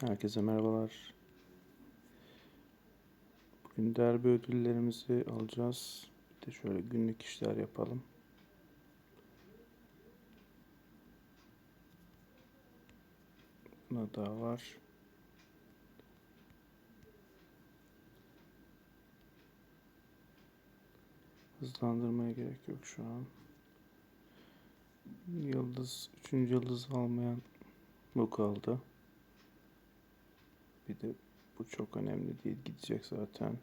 Herkese merhabalar. Bugün derbi ödüllerimizi alacağız. Bir de şöyle günlük işler yapalım. Buna daha var. Hızlandırmaya gerek yok şu an. Yıldız, üçüncü yıldız almayan bu kaldı. Bir de bu çok önemli değil. Gidecek zaten.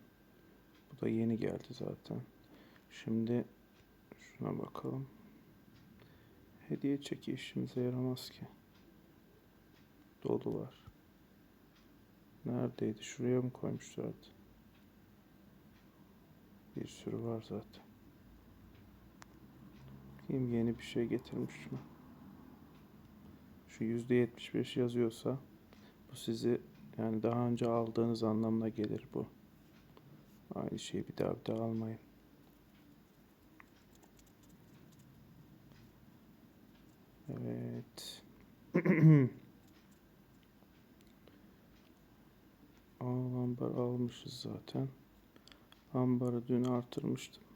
Bu da yeni geldi zaten. Şimdi şuna bakalım. Hediye çeki işimize yaramaz ki. Dolu var. Neredeydi? Şuraya mı koymuşlardı? Bir sürü var zaten. Kim yeni bir şey getirmiş mi? Şu yüzde yetmiş beş yazıyorsa bu sizi yani daha önce aldığınız anlamına gelir bu. Aynı şeyi bir daha bir daha almayın. Evet. Aa, ambar almışız zaten. Ambarı dün artırmıştım.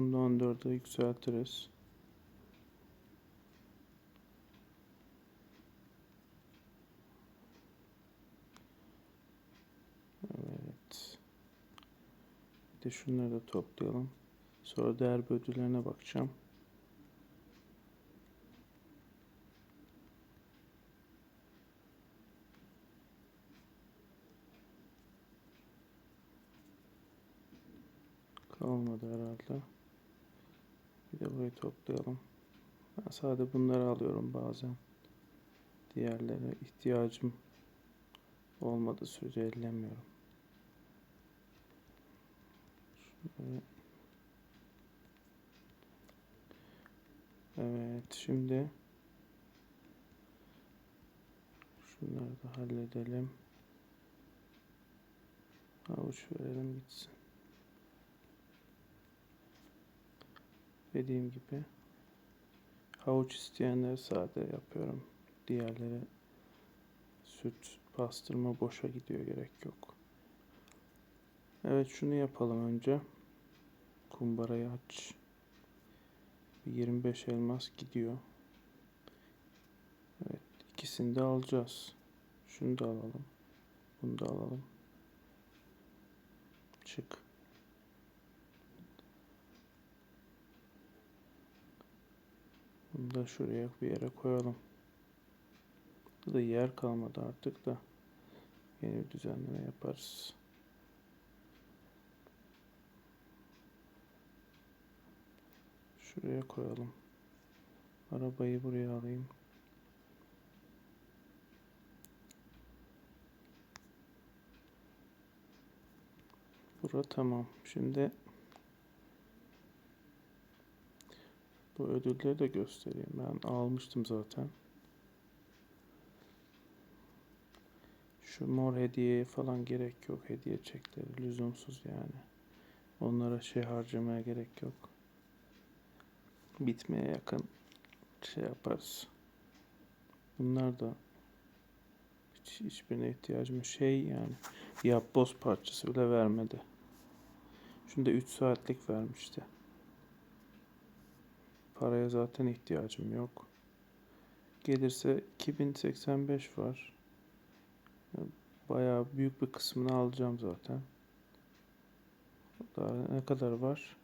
Bunu da 14'e yükseltiriz. Evet. Bir de şunları da toplayalım. Sonra derbi ödüllerine bakacağım. Kalmadı herhalde. Bir de burayı toplayalım. Ben sadece bunları alıyorum bazen. Diğerlerine ihtiyacım olmadığı sürece ellemiyorum. Evet şimdi şunları da halledelim. Avuç verelim gitsin. Dediğim gibi havuç isteyenler sade yapıyorum. Diğerleri süt pastırma boşa gidiyor gerek yok. Evet şunu yapalım önce. Kumbarayı aç. Bir 25 elmas gidiyor. Evet ikisini de alacağız. Şunu da alalım. Bunu da alalım. Çık. Bunu da şuraya bir yere koyalım. Bu da yer kalmadı artık da. Yeni bir düzenleme yaparız. Şuraya koyalım. Arabayı buraya alayım. Bura tamam. Şimdi bu ödülleri de göstereyim. Ben almıştım zaten. Şu mor hediyeye falan gerek yok. Hediye çekleri lüzumsuz yani. Onlara şey harcamaya gerek yok. Bitmeye yakın şey yaparız. Bunlar da hiç, hiçbirine ihtiyacım yok. Şey yani yapboz parçası bile vermedi. Şunda 3 saatlik vermişti. Paraya zaten ihtiyacım yok. Gelirse 2085 var. Bayağı büyük bir kısmını alacağım zaten. Daha ne kadar var?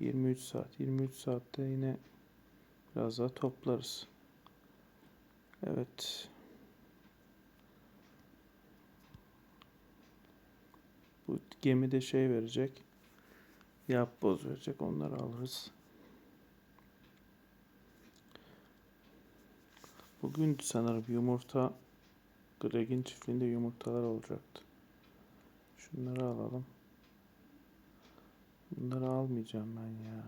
23 saat. 23 saatte yine biraz daha toplarız. Evet. Bu gemide şey verecek. Yap boz verecek. Onları alırız. Bugün sanırım yumurta Greg'in çiftliğinde yumurtalar olacaktı. Şunları alalım. Bunları almayacağım ben ya.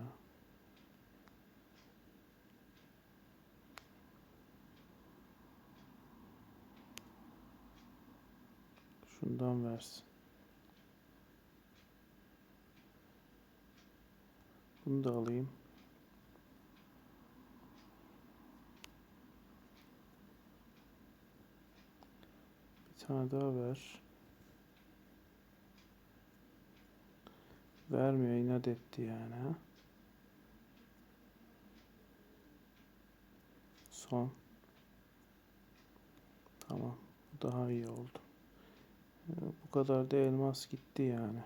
Şundan versin. Bunu da alayım. Tane daha ver. Vermiyor inat etti yani. Son. Tamam. Daha iyi oldu. Bu kadar da elmas gitti yani.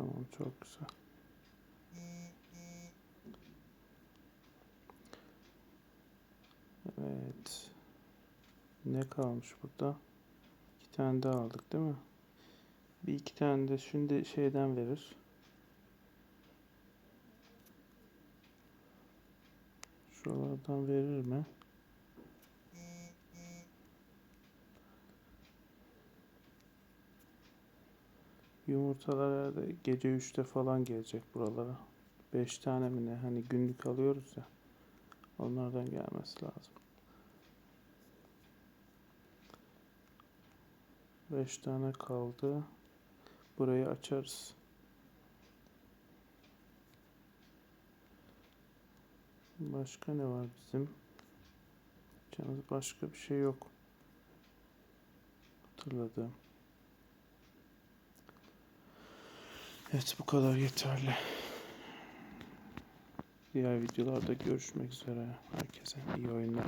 Tamam çok güzel. Evet. Ne kalmış burada? İki tane daha aldık değil mi? Bir iki tane de şimdi şeyden verir. Şuralardan verir mi? Yumurtalar herhalde gece 3'te falan gelecek buralara. 5 tane mi ne? Hani günlük alıyoruz ya. Onlardan gelmesi lazım. 5 tane kaldı. Burayı açarız. Başka ne var bizim? Başka bir şey yok. Hatırladığım. Evet bu kadar yeterli. Diğer videolarda görüşmek üzere. Herkese iyi oyunlar.